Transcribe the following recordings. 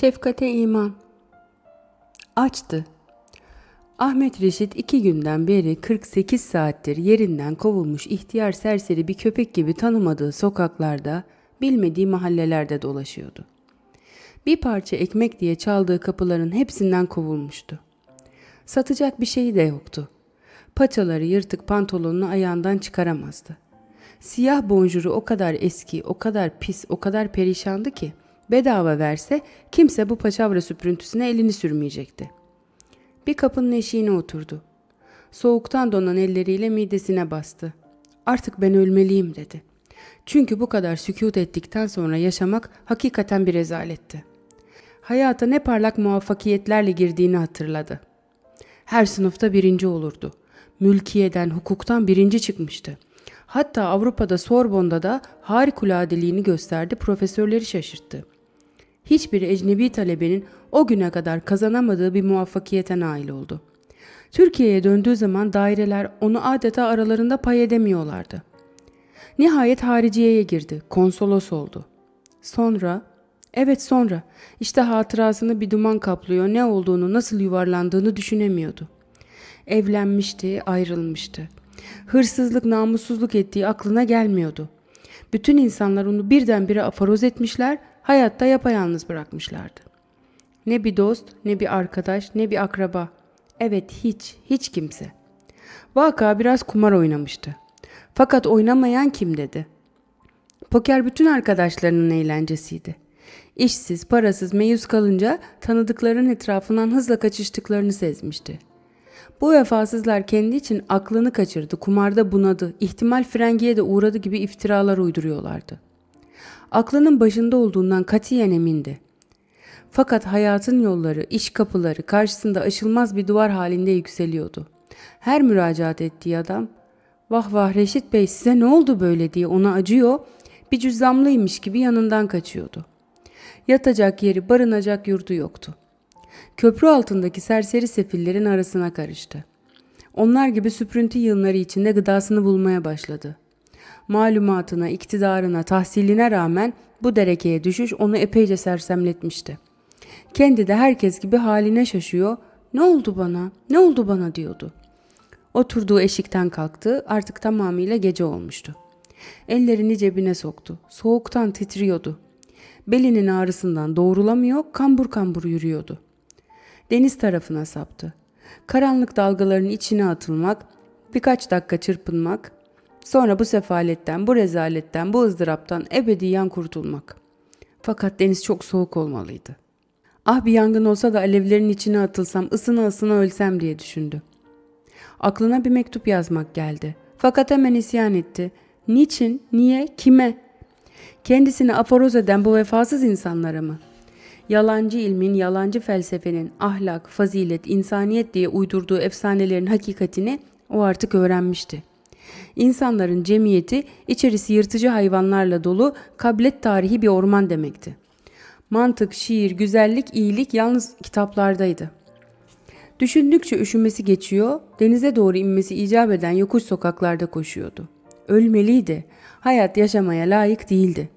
Şefkate iman. Açtı. Ahmet Reşit iki günden beri 48 saattir yerinden kovulmuş ihtiyar serseri bir köpek gibi tanımadığı sokaklarda, bilmediği mahallelerde dolaşıyordu. Bir parça ekmek diye çaldığı kapıların hepsinden kovulmuştu. Satacak bir şeyi de yoktu. Paçaları yırtık pantolonunu ayağından çıkaramazdı. Siyah bonjuru o kadar eski, o kadar pis, o kadar perişandı ki bedava verse kimse bu paçavra süprüntüsüne elini sürmeyecekti. Bir kapının eşiğine oturdu. Soğuktan donan elleriyle midesine bastı. Artık ben ölmeliyim dedi. Çünkü bu kadar sükut ettikten sonra yaşamak hakikaten bir rezaletti. Hayata ne parlak muvaffakiyetlerle girdiğini hatırladı. Her sınıfta birinci olurdu. Mülkiyeden, hukuktan birinci çıkmıştı. Hatta Avrupa'da Sorbon'da da harikuladeliğini gösterdi, profesörleri şaşırttı. Hiçbir ecnebi talebenin o güne kadar kazanamadığı bir muvaffakiyete nail oldu. Türkiye'ye döndüğü zaman daireler onu adeta aralarında pay edemiyorlardı. Nihayet hariciyeye girdi, konsolos oldu. Sonra, evet sonra, işte hatırasını bir duman kaplıyor, ne olduğunu, nasıl yuvarlandığını düşünemiyordu. Evlenmişti, ayrılmıştı. Hırsızlık, namussuzluk ettiği aklına gelmiyordu. Bütün insanlar onu birdenbire aforoz etmişler, hayatta yapayalnız bırakmışlardı. Ne bir dost, ne bir arkadaş, ne bir akraba. Evet hiç, hiç kimse. Vaka biraz kumar oynamıştı. Fakat oynamayan kim dedi. Poker bütün arkadaşlarının eğlencesiydi. İşsiz, parasız, meyus kalınca tanıdıkların etrafından hızla kaçıştıklarını sezmişti. Bu vefasızlar kendi için aklını kaçırdı, kumarda bunadı, ihtimal frengiye de uğradı gibi iftiralar uyduruyorlardı. Aklının başında olduğundan katiyen emindi. Fakat hayatın yolları, iş kapıları karşısında aşılmaz bir duvar halinde yükseliyordu. Her müracaat ettiği adam, vah vah Reşit Bey size ne oldu böyle diye ona acıyor, bir cüzzamlıymış gibi yanından kaçıyordu. Yatacak yeri, barınacak yurdu yoktu. Köprü altındaki serseri sefillerin arasına karıştı. Onlar gibi süprüntü yığınları içinde gıdasını bulmaya başladı. Malumatına, iktidarına, tahsiline rağmen bu derekeye düşüş onu epeyce sersemletmişti. Kendi de herkes gibi haline şaşıyor, ne oldu bana, ne oldu bana diyordu. Oturduğu eşikten kalktı, artık tamamıyla gece olmuştu. Ellerini cebine soktu, soğuktan titriyordu. Belinin ağrısından doğrulamıyor, kambur kambur yürüyordu. Deniz tarafına saptı. Karanlık dalgaların içine atılmak, birkaç dakika çırpınmak, sonra bu sefaletten, bu rezaletten, bu ızdıraptan ebediyen kurtulmak. Fakat deniz çok soğuk olmalıydı. Ah bir yangın olsa da alevlerin içine atılsam, ısına ısına ölsem diye düşündü. Aklına bir mektup yazmak geldi. Fakat hemen isyan etti. Niçin, niye, kime? Kendisini aforoz eden bu vefasız insanlara mı? Yalancı ilmin, yalancı felsefenin ahlak, fazilet, insaniyet diye uydurduğu efsanelerin hakikatini o artık öğrenmişti. İnsanların cemiyeti içerisi yırtıcı hayvanlarla dolu kablet tarihi bir orman demekti. Mantık, şiir, güzellik, iyilik yalnız kitaplardaydı. Düşündükçe üşümesi geçiyor, denize doğru inmesi icap eden yokuş sokaklarda koşuyordu. Ölmeliydi. Hayat yaşamaya layık değildi.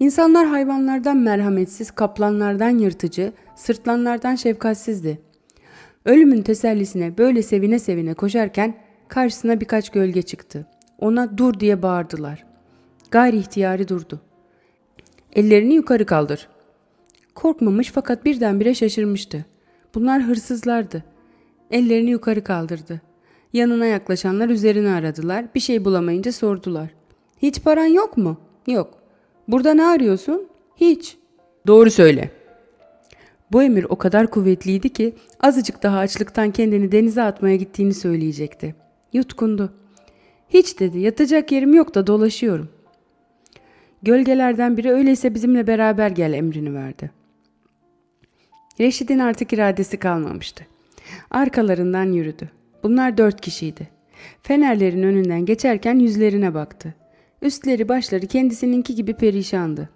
İnsanlar hayvanlardan merhametsiz, kaplanlardan yırtıcı, sırtlanlardan şefkatsizdi. Ölümün tesellisine böyle sevine sevine koşarken karşısına birkaç gölge çıktı. Ona dur diye bağırdılar. Gayri ihtiyari durdu. Ellerini yukarı kaldır. Korkmamış fakat birdenbire şaşırmıştı. Bunlar hırsızlardı. Ellerini yukarı kaldırdı. Yanına yaklaşanlar üzerini aradılar. Bir şey bulamayınca sordular. Hiç paran yok mu? Yok. Burada ne arıyorsun? Hiç. Doğru söyle. Bu emir o kadar kuvvetliydi ki azıcık daha açlıktan kendini denize atmaya gittiğini söyleyecekti. Yutkundu. Hiç dedi yatacak yerim yok da dolaşıyorum. Gölgelerden biri öyleyse bizimle beraber gel emrini verdi. Reşit'in artık iradesi kalmamıştı. Arkalarından yürüdü. Bunlar dört kişiydi. Fenerlerin önünden geçerken yüzlerine baktı. Üstleri başları kendisininki gibi perişandı.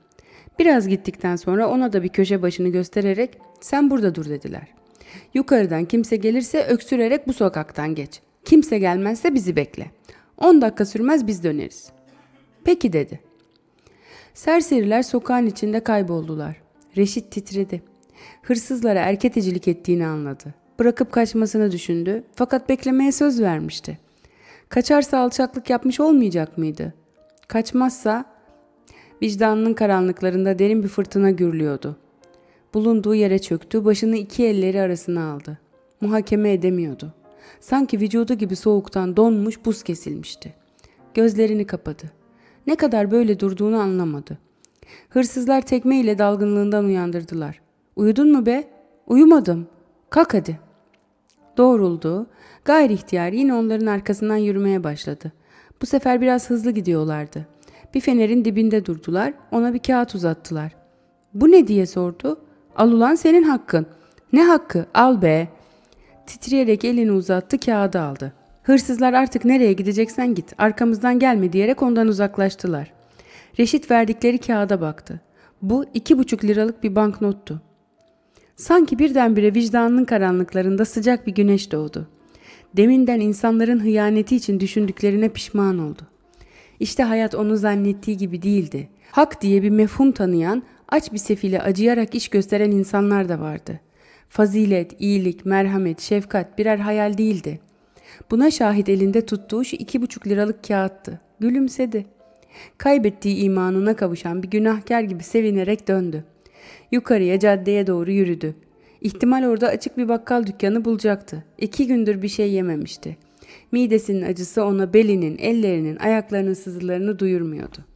Biraz gittikten sonra ona da bir köşe başını göstererek sen burada dur dediler. Yukarıdan kimse gelirse öksürerek bu sokaktan geç. Kimse gelmezse bizi bekle. On dakika sürmez biz döneriz. Peki dedi. Serseriler sokağın içinde kayboldular. Reşit titredi. Hırsızlara erketecilik ettiğini anladı. Bırakıp kaçmasını düşündü fakat beklemeye söz vermişti. Kaçarsa alçaklık yapmış olmayacak mıydı? Kaçmazsa vicdanının karanlıklarında derin bir fırtına gürlüyordu. Bulunduğu yere çöktü, başını iki elleri arasına aldı. Muhakeme edemiyordu. Sanki vücudu gibi soğuktan donmuş buz kesilmişti. Gözlerini kapadı. Ne kadar böyle durduğunu anlamadı. Hırsızlar tekme ile dalgınlığından uyandırdılar. Uyudun mu be? Uyumadım. Kalk hadi. Doğruldu. Gayri ihtiyar yine onların arkasından yürümeye başladı. Bu sefer biraz hızlı gidiyorlardı. Bir fenerin dibinde durdular. Ona bir kağıt uzattılar. Bu ne diye sordu. Al ulan senin hakkın. Ne hakkı? Al be. Titreyerek elini uzattı kağıdı aldı. Hırsızlar artık nereye gideceksen git arkamızdan gelme diyerek ondan uzaklaştılar. Reşit verdikleri kağıda baktı. Bu iki buçuk liralık bir banknottu. Sanki birdenbire vicdanının karanlıklarında sıcak bir güneş doğdu. Deminden insanların hıyaneti için düşündüklerine pişman oldu. İşte hayat onu zannettiği gibi değildi. Hak diye bir mefhum tanıyan, aç bir sefile acıyarak iş gösteren insanlar da vardı. Fazilet, iyilik, merhamet, şefkat birer hayal değildi. Buna şahit elinde tuttuğu şu iki buçuk liralık kağıttı. Gülümsedi. Kaybettiği imanına kavuşan bir günahkar gibi sevinerek döndü. Yukarıya caddeye doğru yürüdü. İhtimal orada açık bir bakkal dükkanı bulacaktı. İki gündür bir şey yememişti. Midesinin acısı ona belinin, ellerinin, ayaklarının sızılarını duyurmuyordu.